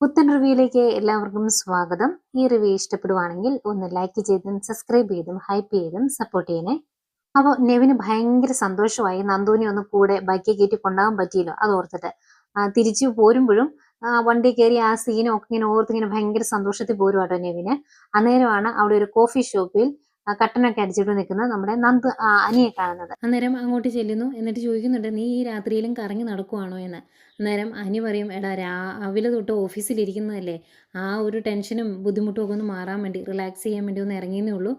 പുത്തൻ റിവ്യൂയിലേക്ക് എല്ലാവർക്കും സ്വാഗതം. ഈ റിവ്യൂ ഇഷ്ടപ്പെടുവാണെങ്കിൽ ഒന്ന് ലൈക്ക് ചെയ്തും സബ്സ്ക്രൈബ് ചെയ്തും ഹൈപ്പ് ചെയ്തും സപ്പോർട്ട് ചെയ്യണേ. അപ്പോൾ നെവിന് ഭയങ്കര സന്തോഷമായി നന്ദുവിനെ ഒന്ന് കൂടെ ബൈക്കിൽ കയറ്റി കൊണ്ടാകാൻ പറ്റിയല്ലോ അത് ഓർത്തിട്ട്. തിരിച്ചു പോരുമ്പോഴും വണ്ടി കയറി ആ സീനും ഒക്കെ ഇങ്ങനെ ഓർത്തിങ്ങനെ ഭയങ്കര സന്തോഷത്തിൽ പോരും കേട്ടോ നെവിന്. അന്നേരമാണ് അവിടെ ഒരു കോഫി ഷോപ്പിൽ കട്ടനൊക്കെ അടിച്ചിട്ട് നിൽക്കുന്ന നമ്മുടെ നന്ദ് അനിയെ കാണുന്നത്. അന്നേരം അങ്ങോട്ട് ചെല്ലുന്നു. എന്നിട്ട് ചോദിക്കുന്നുണ്ട് നീ ഈ രാത്രിയിലും കറങ്ങി നടക്കുവാണോ? എന്ന്. അന്നേരം അനി പറയും എടാ രാവിലെ തൊട്ട് ഓഫീസിലിരിക്കുന്നതല്ലേ ആ ഒരു ടെൻഷനും ബുദ്ധിമുട്ടും ഒക്കെ ഒന്ന് മാറാൻ വേണ്ടി റിലാക്സ് ചെയ്യാൻ വേണ്ടി ഒന്ന് ഇറങ്ങിയെന്നേ ഉള്ളൂ.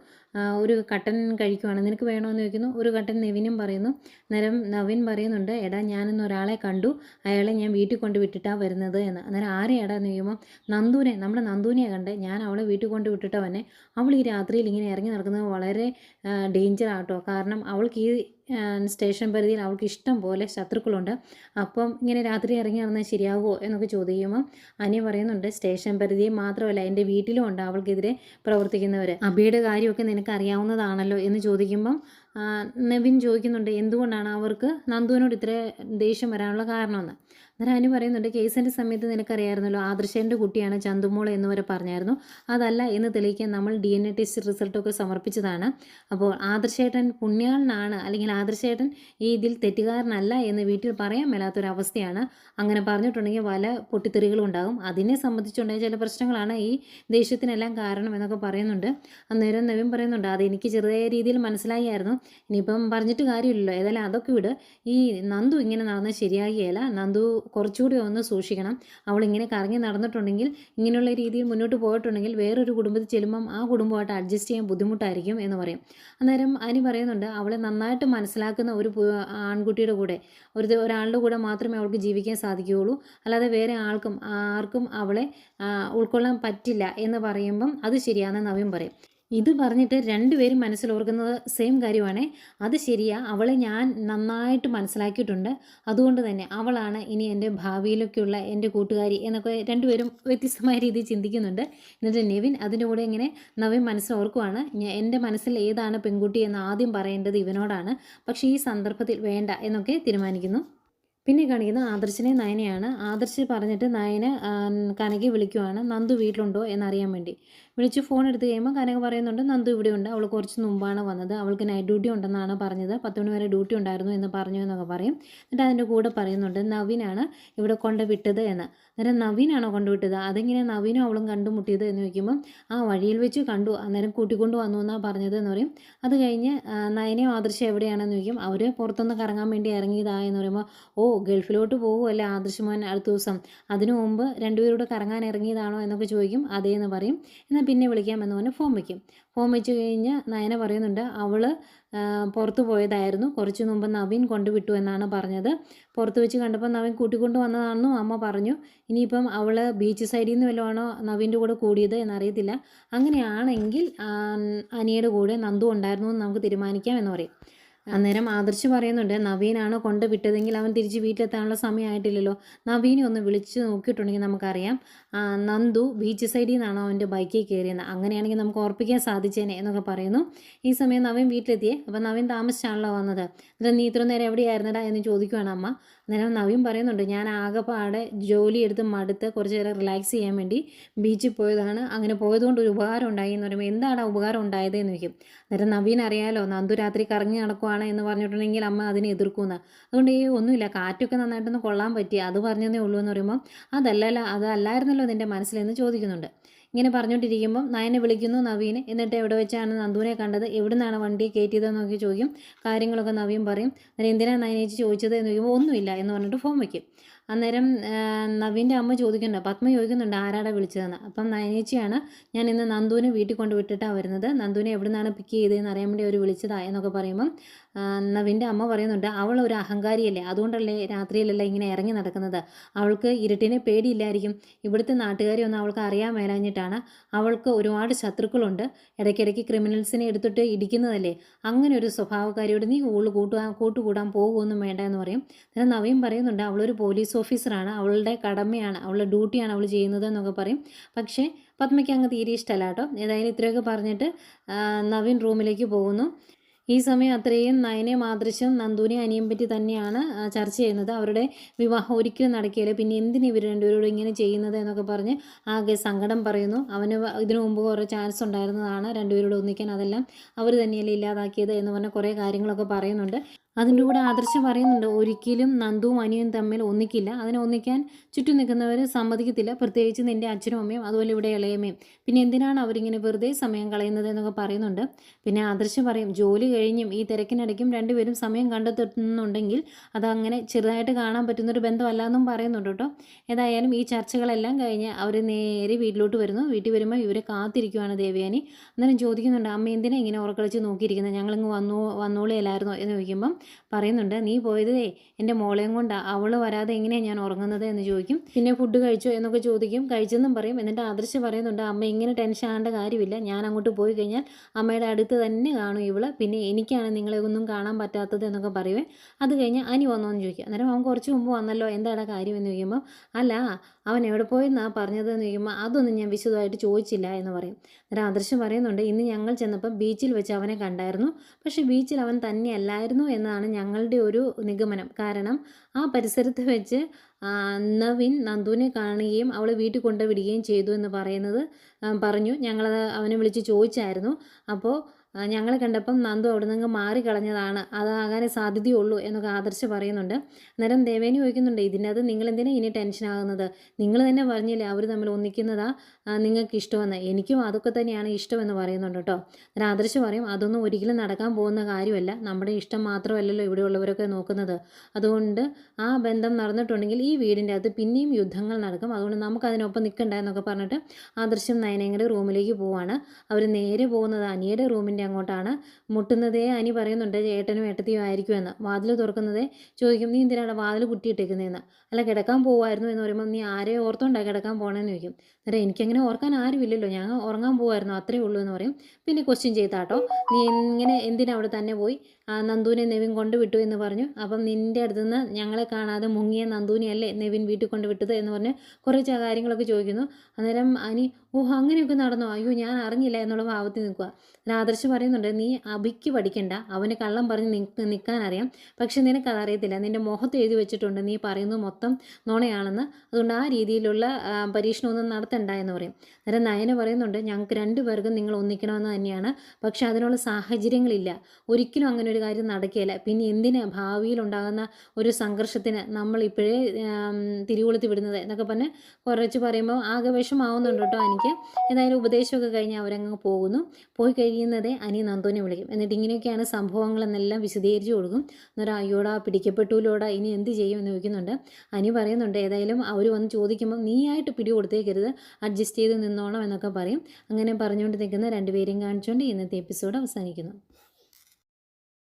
ഒരു കട്ടൻ കഴിക്കുവാണ്. നിനക്ക് വേണമെന്ന് ചോദിക്കുന്നു. ഒരു കട്ടൻ നെവിനും പറയുന്നു. അന്നേരം നവീൻ പറയുന്നുണ്ട് എടാ ഞാനിന്ന് ഒരാളെ കണ്ടു. അയാളെ ഞാൻ വീട്ടിൽ കൊണ്ട് വിട്ടിട്ടാണ് വരുന്നത് എന്ന്. അന്നേരം ആരെയാടാ എന്ന് ചോദിക്കുമ്പോൾ നന്ദൂനെ നമ്മുടെ നന്ദൂനെ കണ്ടേ. ഞാൻ അവളെ വീട്ടിൽ കൊണ്ട് വിട്ടിട്ടാ വന്നെ. അവൾ ഈ രാത്രിയിൽ ഇങ്ങനെ ഇറങ്ങി നടക്കുന്നത് വളരെ ഡേഞ്ചർ ആട്ടോ. കാരണം അവൾക്ക് ഈ സ്റ്റേഷൻ പരിധിയിൽ അവൾക്ക് ഇഷ്ടം പോലെ ശത്രുക്കളുണ്ട്. അപ്പം ഇങ്ങനെ രാത്രി ഇറങ്ങി നടന്നാൽ ശരിയാകുമോ എന്നൊക്കെ ചോദിക്കുമ്പോൾ അനിയ പറയുന്നുണ്ട് സ്റ്റേഷൻ പരിധി മാത്രമല്ല എന്റെ വീട്ടിലും ഉണ്ട് അവൾക്കെതിരെ പ്രവർത്തിക്കുന്നവർ അബിയുടെ കാര്യമൊക്കെ നിനക്ക് അറിയാവുന്നതാണല്ലോ എന്ന് ചോദിക്കുമ്പം നവീൻ ചോദിക്കുന്നുണ്ട് എന്തുകൊണ്ടാണ് അവർക്ക് നന്ദുവിനോട് ഇത്ര ദേഷ്യം വരാനുള്ള കാരണമെന്ന്? അനു പറയുന്നുണ്ട് കേസിന്റെ സമയത്ത് നിനക്കറിയായിരുന്നല്ലോ ആദർശേന്റെ കുട്ടിയാണ് ചന്തുമോൾ എന്ന് വരെ പറഞ്ഞായിരുന്നു. അതല്ല എന്ന് തെളിയിക്കാൻ നമ്മൾ ഡി എൻ എ ടെസ്റ്റ് റിസൾട്ടൊക്കെ സമർപ്പിച്ചതാണ്. അപ്പോൾ ആദർശേട്ടൻ പുണ്യാളനാണ് അല്ലെങ്കിൽ ആദർശേട്ടൻ ഈ ഇതിൽ തെറ്റുകാരനല്ല എന്ന് വീട്ടിൽ പറയാൻ മേലാത്തൊരവസ്ഥയാണ്. അങ്ങനെ പറഞ്ഞിട്ടുണ്ടെങ്കിൽ പല പൊട്ടിത്തെറികളും ഉണ്ടാകും. അതിനെ സംബന്ധിച്ചുണ്ടായ ചില പ്രശ്നങ്ങളാണ് ഈ ദേഷ്യത്തിനെല്ലാം കാരണം എന്നൊക്കെ പറയുന്നുണ്ട്. അന്നേരം നവീൻ പറയുന്നുണ്ട് അത് എനിക്ക് ചെറിയ രീതിയിൽ മനസ്സിലായിരുന്നു ഇനിയിപ്പം പറഞ്ഞിട്ട് കാര്യമില്ലല്ലോ. ഏതായാലും അതൊക്കെ വിട്. ഈ നന്ദു ഇങ്ങനെ നടന്നാൽ ശരിയാകുകയില്ല നന്ദു കുറച്ചുകൂടി ഒന്ന് സൂക്ഷിക്കണം. അവൾ ഇങ്ങനെ കറങ്ങി നടന്നിട്ടുണ്ടെങ്കിൽ ഇങ്ങനെയുള്ള രീതിയിൽ മുന്നോട്ട് പോയിട്ടുണ്ടെങ്കിൽ വേറൊരു കുടുംബത്തിൽ ചെല്ലുമ്പം ആ കുടുംബമായിട്ട് അഡ്ജസ്റ്റ് ചെയ്യാൻ ബുദ്ധിമുട്ടായിരിക്കും എന്ന് പറയും. അന്നേരം അനി പറയുന്നുണ്ട് അവളെ നന്നായിട്ട് മനസ്സിലാക്കുന്ന ഒരു ആൺകുട്ടിയുടെ കൂടെ ഒരു ഒരാളുടെ കൂടെ മാത്രമേ അവൾക്ക് ജീവിക്കാൻ സാധിക്കുകയുള്ളൂ. അല്ലാതെ വേറെ ആൾക്കും ആർക്കും അവളെ ഉൾക്കൊള്ളാൻ പറ്റില്ല എന്ന് പറയുമ്പം അത് ശരിയാണെന്ന് നവീൻ പറയും. ഇത് പറഞ്ഞിട്ട് രണ്ടുപേരും മനസ്സിലോർക്കുന്നത് സെയിം കാര്യമാണേ. അത് ശരിയാ. അവളെ ഞാൻ നന്നായിട്ട് മനസ്സിലാക്കിയിട്ടുണ്ട്. അതുകൊണ്ട് തന്നെ അവളാണ് ഇനി എന്റെ ഭാവിയിലൊക്കെയുള്ള എന്റെ കൂട്ടുകാരി എന്നൊക്കെ രണ്ടുപേരും വ്യത്യസ്തമായ രീതിയിൽ ചിന്തിക്കുന്നുണ്ട്. എന്നിട്ട് നെവിൻ അതിന്റെ കൂടെ ഇങ്ങനെ നവീൻ മനസ്സിലോർക്കുവാണ് എന്റെ മനസ്സിൽ ഏതാണ് പെൺകുട്ടി എന്ന് ആദ്യം പറയേണ്ടത് ഇവനോടാണ്. പക്ഷേ ഈ സന്ദർഭത്തിൽ വേണ്ട എന്നൊക്കെ തീരുമാനിക്കുന്നു. പിന്നെ കാണിക്കുന്നത് ആദർശിനെ നയനയാണ്. ആദർശ് പറഞ്ഞിട്ട് നയന ആ, കനകയെ വിളിക്കുവാണ്. നന്ദു വീട്ടിലുണ്ടോ എന്നറിയാൻ വേണ്ടി. വിളിച്ച് ഫോൺ എടുത്ത് കഴിയുമ്പോൾ കനക പറയുന്നുണ്ട് നന്ദു ഇവിടെ ഉണ്ട് അവൾ കുറച്ച് മുമ്പാണ് വന്നത്. അവൾക്ക് നൈറ്റ് ഡ്യൂട്ടി ഉണ്ടെന്നാണ് പറഞ്ഞത്. പത്ത് മണി വരെ ഡ്യൂട്ടി ഉണ്ടായിരുന്നു എന്ന് പറഞ്ഞു എന്നൊക്കെ പറയും. എന്നിട്ട് അതിന്റെ കൂടെ പറയുന്നുണ്ട് നവീനാണ് ഇവിടെ കൊണ്ട് വിട്ടത് എന്ന്. അന്നേരം നവീനാണോ കൊണ്ടുവിട്ടത്? അതെങ്ങനെ നവീനും അവളും കണ്ടുമുട്ടിയത് എന്ന് ചോദിക്കുമ്പം ആ വഴിയിൽ വെച്ച് കണ്ടു. അന്നേരം കൂട്ടിക്കൊണ്ട് വന്നു എന്നാണ് പറഞ്ഞത് എന്ന് പറയും. അത് കഴിഞ്ഞ് നയനയും ആദർശം എവിടെയാണെന്ന് ചോദിക്കും. അവർ പുറത്തൊന്ന് കറങ്ങാൻ വേണ്ടി ഇറങ്ങിയതാ എന്ന് പറയുമ്പോൾ ഓ ഗൾഫിലോട്ട് പോകുമല്ലേ ആദർശമോൻ അടുത്ത ദിവസം? അതിനു മുമ്പ് രണ്ടുപേരോട് കറങ്ങാൻ ഇറങ്ങിയതാണോ എന്നൊക്കെ ചോദിക്കും. അതേ എന്ന് പറയും. എന്നാൽ പിന്നെ വിളിക്കാം എന്ന് പറഞ്ഞ് ഫോം വയ്ക്കും ഫോം വെച്ച് കഴിഞ്ഞ് നയന പറയുന്നുണ്ട് അവൾ പുറത്തു പോയതായിരുന്നു. കുറച്ച് മുമ്പ് നവീൻ കൊണ്ടുവിട്ടു എന്നാണ് പറഞ്ഞത്. പുറത്ത് വെച്ച് കണ്ടപ്പോൾ നവീൻ കൂട്ടിക്കൊണ്ട് വന്നതാണെന്നും അമ്മ പറഞ്ഞു. ഇനിയിപ്പം അവൾ ബീച്ച് സൈഡിൽ നിന്ന് വല്ലതാണോ നവീന്റെ കൂടെ കൂടിയത് എന്നറിയത്തില്ല. അങ്ങനെയാണെങ്കിൽ അനിയുടെ കൂടെ നന്ദു ഉണ്ടായിരുന്നു എന്ന് നമുക്ക് തീരുമാനിക്കാം എന്ന് പറയും. അന്നേരം ആദർശ് പറയുന്നുണ്ട് നവീനാണ് കൊണ്ട് വിട്ടതെങ്കിൽ അവൻ തിരിച്ച് വീട്ടിലെത്താനുള്ള സമയമായിട്ടില്ലല്ലോ. നവീനെ ഒന്ന് വിളിച്ച് നോക്കിയിട്ടുണ്ടെങ്കിൽ നമുക്കറിയാം നന്ദു ബീച്ച് സൈഡിൽ നിന്നാണ് അവന്റെ ബൈക്കിൽ കയറിയെന്ന്. അങ്ങനെയാണെങ്കിൽ നമുക്ക് ഓർപ്പിക്കാൻ സാധിച്ചേനെ എന്നൊക്കെ പറയുന്നു. ഈ സമയം നവീൻ വീട്ടിലെത്തിയേ അപ്പോൾ നവീൻ താമസിച്ചാണല്ലോ വന്നത്. എന്നിട്ട് നീ ഇത്ര നേരം എവിടെയായിരുന്നടാ എന്ന് ചോദിക്കുവാണ് അമ്മ. അന്നേരം നവീൻ പറയുന്നുണ്ട് ഞാൻ ആകെപ്പാടെ ജോലി എടുത്ത് മടുത്ത് കുറച്ച് നേരം റിലാക്സ് ചെയ്യാൻ വേണ്ടി ബീച്ചിൽ പോയതാണ്. അങ്ങനെ പോയതുകൊണ്ട് ഒരു ഉപകാരം ഉണ്ടായി എന്ന് പറയുമ്പോൾ എന്താണ് ഉപകാരം ഉണ്ടായത്? എന്ന് ചോദിക്കും. അന്നേരം നവീൻ അറിയാലോ നന്ദു രാത്രി കറങ്ങി നടക്കുവാണ് എന്ന് പറഞ്ഞിട്ടുണ്ടെങ്കിൽ അമ്മ അതിനെ എതിർക്കുന്ന. അതുകൊണ്ട് ഈ ഒന്നുമില്ല കാറ്റൊക്കെ നന്നായിട്ടൊന്ന് കൊള്ളാൻ പറ്റി അത് പറഞ്ഞതേ ഉള്ളൂ എന്ന് പറയുമ്പോൾ അതല്ലല്ല അതല്ലായിരുന്നല്ലോ നിന്റെ മനസ്സിലെന്ന് ചോദിക്കുന്നുണ്ട്. ഇങ്ങനെ പറഞ്ഞുകൊണ്ടിരിക്കുമ്പം നയനെ വിളിക്കുന്നു നവീൻ എന്നിട്ട് എവിടെ വെച്ചാണ് നന്ദുവിനെ കണ്ടത്? എവിടെ നിന്നാണ് വണ്ടി കയറ്റിയതെന്നൊക്കെ നോക്കി ചോദിക്കും. കാര്യങ്ങളൊക്കെ നവീൻ പറയും. അന്നേരം എന്തിനാണ് നയനേച്ചി ചോദിച്ചത്? എന്ന് ചോദിക്കുമ്പോൾ ഒന്നുമില്ല എന്ന് പറഞ്ഞിട്ട് ഫോം വയ്ക്കും അന്നേരം നവീന്റെ അമ്മ ചോദിക്കുന്നുണ്ട്. പത്മ ചോദിക്കുന്നുണ്ട് ആരാടാ വിളിച്ചതെന്ന്? അപ്പം നയനേച്ചിയാണ് ഞാൻ ഇന്ന് നന്ദുവിനെ വീട്ടിൽ കൊണ്ട് വിട്ടിട്ടാണ് വരുന്നത്. നന്ദുവിനെ എവിടെ നിന്നാണ് പിക്ക് ചെയ്തതെന്ന് അറിയാൻ വേണ്ടി അവർ വിളിച്ചതാ എന്നൊക്കെ പറയുമ്പം നവീന്റെ അമ്മ പറയുന്നുണ്ട് അവൾ ഒരു അഹങ്കാരിയല്ലേ? അതുകൊണ്ടല്ലേ രാത്രിയിലല്ല ഇങ്ങനെ ഇറങ്ങി നടക്കുന്നത്? അവൾക്ക് ഇരുട്ടിനെ പേടിയില്ലായിരിക്കും. ഇവിടുത്തെ നാട്ടുകാരെ ഒന്നും അവൾക്ക് അറിയാൻ മേലാഞ്ഞിട്ടാണ്. അവൾക്ക് ഒരുപാട് ശത്രുക്കളുണ്ട്. ഇടയ്ക്കിടയ്ക്ക് ക്രിമിനൽസിനെ എടുത്തിട്ട് ഇടിക്കുന്നതല്ലേ? അങ്ങനെ ഒരു സ്വഭാവക്കാരിയോട് നീ കൂൾ കൂട്ടുക കൂട്ടുകൂടാൻ പോകുമൊന്നും വേണ്ട എന്ന് പറയും. പിന്നെ നവീൻ പറയുന്നുണ്ട് അവളൊരു പോലീസ് ഓഫീസറാണ്. അവളുടെ കടമയാണ്. അവളുടെ ഡ്യൂട്ടിയാണ് അവൾ ചെയ്യുന്നത് എന്നൊക്കെ പറയും. പക്ഷേ പത്മയ്ക്ക് അങ്ങ് തീരെ ഇഷ്ടമല്ല കേട്ടോ. ഏതായാലും ഇത്രയൊക്കെ പറഞ്ഞിട്ട് നവീൻ റൂമിലേക്ക് പോകുന്നു. ഈ സമയം അത്രയും നയനെ മാതൃശം നന്ദുവിനെ അനിയം പറ്റി തന്നെയാണ് ചർച്ച ചെയ്യുന്നത്. അവരുടെ വിവാഹം ഒരിക്കലും നടക്കുകയില്ല. പിന്നെ എന്തിനു ഇവർ രണ്ടുപേരോട് ഇങ്ങനെ ചെയ്യുന്നത് എന്നൊക്കെ പറഞ്ഞ് ആകെ സങ്കടം പറയുന്നു. അവന് ഇതിനു മുമ്പ് കുറേ ചാൻസ് ഉണ്ടായിരുന്നതാണ് രണ്ടുപേരോട് ഒന്നിക്കാൻ അതെല്ലാം അവർ തന്നെയല്ലേ ഇല്ലാതാക്കിയത് എന്ന് പറഞ്ഞ കുറേ കാര്യങ്ങളൊക്കെ പറയുന്നുണ്ട്. അതിന്റെ കൂടെ ആദർശം പറയുന്നുണ്ട്. ഒരിക്കലും നന്ദുവും അനിയും തമ്മിൽ ഒന്നിക്കില്ല. അതിനെ ഒന്നിക്കാൻ ചുറ്റും നിൽക്കുന്നവർ സമ്മതിക്കത്തില്ല. പ്രത്യേകിച്ച് നിന്റെ അച്ഛനും അമ്മയും അതുപോലെ ഇവിടെ ഇളയമ്മയും. പിന്നെ എന്തിനാണ് അവരിങ്ങനെ വെറുതെ സമയം കളയുന്നത് എന്നൊക്കെ പറയുന്നുണ്ട്. പിന്നെ ആദർശം പറയും ജോലി കഴിഞ്ഞും ഈ തിരക്കിനിടയ്ക്കും രണ്ടുപേരും സമയം കണ്ടെത്തുന്നുണ്ടെങ്കിൽ അതങ്ങനെ ചെറുതായിട്ട് കാണാൻ പറ്റുന്നൊരു ബന്ധമല്ല എന്നും പറയുന്നുണ്ട് കേട്ടോ. ഏതായാലും ഈ ചർച്ചകളെല്ലാം കഴിഞ്ഞ് അവർ നേരെ വീട്ടിലോട്ട് വരുന്നു. വീട്ടിൽ വരുമ്പോൾ ഇവരെ കാത്തിരിക്കുവാണ് ദേവയാനി. അന്നേരം ചോദിക്കുന്നുണ്ട് അമ്മ എന്തിനാ ഇങ്ങനെ ഉറക്കളിച്ച് നോക്കിയിരിക്കുന്നത്? ഞങ്ങളിങ്ങ് വന്നു വന്നോളിയല്ലായിരുന്നോ എന്ന് ചോദിക്കുമ്പം പറയുന്നുണ്ട് നീ പോയതേ എന്റെ മോളെയും കൊണ്ടാണ് അവൾ വരാതെ എങ്ങനെയാണ് ഞാൻ ഉറങ്ങുന്നത്? എന്ന് ചോദിക്കും. പിന്നെ ഫുഡ് കഴിച്ചോ? എന്നൊക്കെ ചോദിക്കും. കഴിച്ചെന്നും പറയും. എന്നിട്ട് ആദർശ് പറയുന്നുണ്ട് അമ്മ ഇങ്ങനെ ടെൻഷൻ ആകേണ്ട കാര്യമില്ല. ഞാൻ അങ്ങോട്ട് പോയി കഴിഞ്ഞാൽ അമ്മയുടെ അടുത്ത് തന്നെ കാണും ഇവൾ. പിന്നെ എനിക്കാണ് നിങ്ങളെ ഒന്നും കാണാൻ പറ്റാത്തത് എന്നൊക്കെ പറയുവേ. അത് കഴിഞ്ഞ് അനി വന്നോ എന്ന് ചോദിക്കും. അന്നേരം അവൻ കുറച്ച് മുമ്പ് വന്നല്ലോ എന്താണ് കാര്യം? എന്ന് ചോദിക്കുമ്പോൾ അല്ല അവൻ എവിടെ പോയെന്നാണ് പറഞ്ഞത്? എന്ന് ചോദിക്കുമ്പോൾ അതൊന്നും ഞാൻ വിശദമായിട്ട് ചോദിച്ചില്ല എന്ന് പറയും. അന്നേരം ആദർശം പറയുന്നുണ്ട് ഇന്ന് ഞങ്ങൾ ചെന്നപ്പോൾ ബീച്ചിൽ വെച്ച് അവനെ കണ്ടായിരുന്നു. പക്ഷേ ബീച്ചിൽ അവൻ തന്നെയല്ലായിരുന്നു എന്നാണ് ഞങ്ങളുടെ ഒരു നിഗമനം. കാരണം ആ പരിസരത്ത് വെച്ച് നവിൻ നന്ദുവിനെ കാണുകയും അവളെ വീട്ടിൽ കൊണ്ടുവിടുകയും ചെയ്തു എന്ന് പറയുന്നത് പറഞ്ഞു. ഞങ്ങളത് അവനെ വിളിച്ച് ചോദിച്ചായിരുന്നു. അപ്പോൾ ഞങ്ങൾ കണ്ടപ്പം നന്ദു അവിടെ നിന്ന് മാറിക്കളഞ്ഞതാണ് അതാകാനേ സാധ്യതയുള്ളൂ എന്നൊക്കെ ആദർശ് പറയുന്നുണ്ട്. അന്നേരം ദേവേനി ചോദിക്കുന്നുണ്ട് ഇതിനകത്ത് നിങ്ങൾ എന്തിനാ ഇനി ടെൻഷനാകുന്നത് നിങ്ങൾ തന്നെ പറഞ്ഞില്ലേ അവർ തമ്മിൽ ഒന്നിക്കുന്നതാ നിങ്ങൾക്ക് ഇഷ്ടമെന്ന്. എനിക്കും അതൊക്കെ തന്നെയാണ് ഇഷ്ടമെന്ന് പറയുന്നുണ്ട് കേട്ടോ. അന്നേരം ആദർശ് പറയും അതൊന്നും ഒരിക്കലും നടക്കാൻ പോകുന്ന കാര്യമല്ല. നമ്മുടെ ഇഷ്ടം മാത്രമല്ലല്ലോ ഇവിടെയുള്ളവരൊക്കെ നോക്കുന്നത്. അതുകൊണ്ട് ആ ബന്ധം നടന്നിട്ടുണ്ടെങ്കിൽ ഈ വീടിന്റെ അകത്ത് പിന്നെയും യുദ്ധങ്ങൾ നടക്കും. അതുകൊണ്ട് നമുക്ക് അതിനൊപ്പം നിൽക്കണ്ട എന്നൊക്കെ പറഞ്ഞിട്ട് ആദർശം നയനയുടെ റൂമിലേക്ക് പോവാണ്. അവർ നേരെ പോകുന്നത് അനിയുടെ റൂമിന്റെ അങ്ങോട്ടാണ് മുട്ടുന്നതേ. അനി പറയുന്നുണ്ട് ഏട്ടനും ഏട്ടത്തിയും ആയിരിക്കുമെന്ന്. വാതിൽ തുറക്കുന്നതേ ചോദിക്കും നീ എന്തിനാണ് വാതിൽ കുട്ടിയിട്ടേക്കുന്നതെന്ന് അല്ല കിടക്കാൻ പോവായിരുന്നു എന്ന് പറയുമ്പോൾ നീ ആരെ ഓർത്തോണ്ടാ കിടക്കാൻ പോകണമെന്ന് ചോദിക്കും. അന്നേരം എനിക്കങ്ങനെ ഓർക്കാൻ ആരുമില്ലല്ലോ. ഞാൻ ഉറങ്ങാൻ പോവായിരുന്നു അത്രേ ഉള്ളൂ എന്ന് പറയും. പിന്നെ ക്വസ്റ്റ്യൻ ചെയ്താട്ടോ നീ ഇങ്ങനെ എന്തിനാ അവിടെ തന്നെ പോയി? നന്ദുവിനെ നെവിൻ കൊണ്ടുവിട്ടു എന്ന് പറഞ്ഞു. അപ്പം നിന്റെ അടുത്ത് നിന്ന് ഞങ്ങളെ കാണാതെ മുങ്ങിയ നന്ദുവിനെയല്ലേ നെവിൻ വീട്ടിൽ കൊണ്ടുവിട്ടത്? എന്ന് പറഞ്ഞ് കുറേ ച- കാര്യങ്ങളൊക്കെ ചോദിക്കുന്നു. അന്നേരം അനി ഓ അങ്ങനെയൊക്കെ നടന്നോ? അയ്യോ ഞാൻ അറിഞ്ഞില്ല എന്നുള്ള ഭാവത്തിൽ നിൽക്കുക. അന്നേരം ആദർശ് പറയുന്നുണ്ട് നീ അഭിക്ക് പഠിക്കണ്ട. അവന് കള്ളം പറഞ്ഞ് നിൽക്ക് നിൽക്കാൻ അറിയാം പക്ഷെ നിനക്കത് അറിയത്തില്ല നിന്റെ മുഖത്ത് എഴുതി വെച്ചിട്ടുണ്ട്. നീ പറയുന്നത് മൊത്തം നുണയാണെന്ന്. അതുകൊണ്ട് ആ രീതിയിലുള്ള പരീക്ഷണമൊന്നും നടത്തണ്ട എന്ന് പറയും. അന്നേരം നയന പറയുന്നുണ്ട് ഞങ്ങൾക്ക് രണ്ടു രണ്ടുപേർക്കും നിങ്ങൾ ഒന്നിക്കണമെന്ന് തന്നെയാണ്. പക്ഷെ അതിനുള്ള സാഹചര്യങ്ങളില്ല. ഒരിക്കലും അങ്ങനെ ഒരു കാര്യം നടക്കുകയില്ല. പിന്നെ എന്തിനാ ഭാവിയിൽ ഉണ്ടാകുന്ന ഒരു സംഘർഷത്തിന് നമ്മൾ ഇപ്പോഴേ തിരികൊളുത്തി വിടുന്നത്? എന്നൊക്കെ പറഞ്ഞ് കുറച്ച് പറയുമ്പോൾ ആകെ വിഷമാവുന്നുണ്ട് കേട്ടോ എനിക്ക്. ഏതായാലും ഉപദേശമൊക്കെ കഴിഞ്ഞ് അവരങ്ങ് പോകുന്നു. പോയി കഴിയുന്നതേ അനി നന്ദുവിനെ വിളിക്കും. എന്നിട്ട് ഇങ്ങനെയൊക്കെയാണ് സംഭവങ്ങളെന്നെല്ലാം വിശദീകരിച്ച് കൊടുക്കും. എന്നൊരു അയ്യോടാ പിടിക്കപ്പെട്ടൂലോടാ ഇനി എന്ത് ചെയ്യും എന്ന് ചോദിക്കുന്നുണ്ട്. അനി പറയുന്നുണ്ട് ഏതായാലും അവർ വന്ന് ചോദിക്കുമ്പോൾ നീയായിട്ട് പിടി കൊടുത്തേക്കരുത്. അഡ്ജസ്റ്റ് ചെയ്ത് നിന്നോണം എന്നൊക്കെ പറയും. അങ്ങനെ പറഞ്ഞുകൊണ്ട് നിൽക്കുന്ന രണ്ടുപേരെയും കാണിച്ചുകൊണ്ട് ഇന്നത്തെ എപ്പിസോഡ് അവസാനിക്കുന്നു.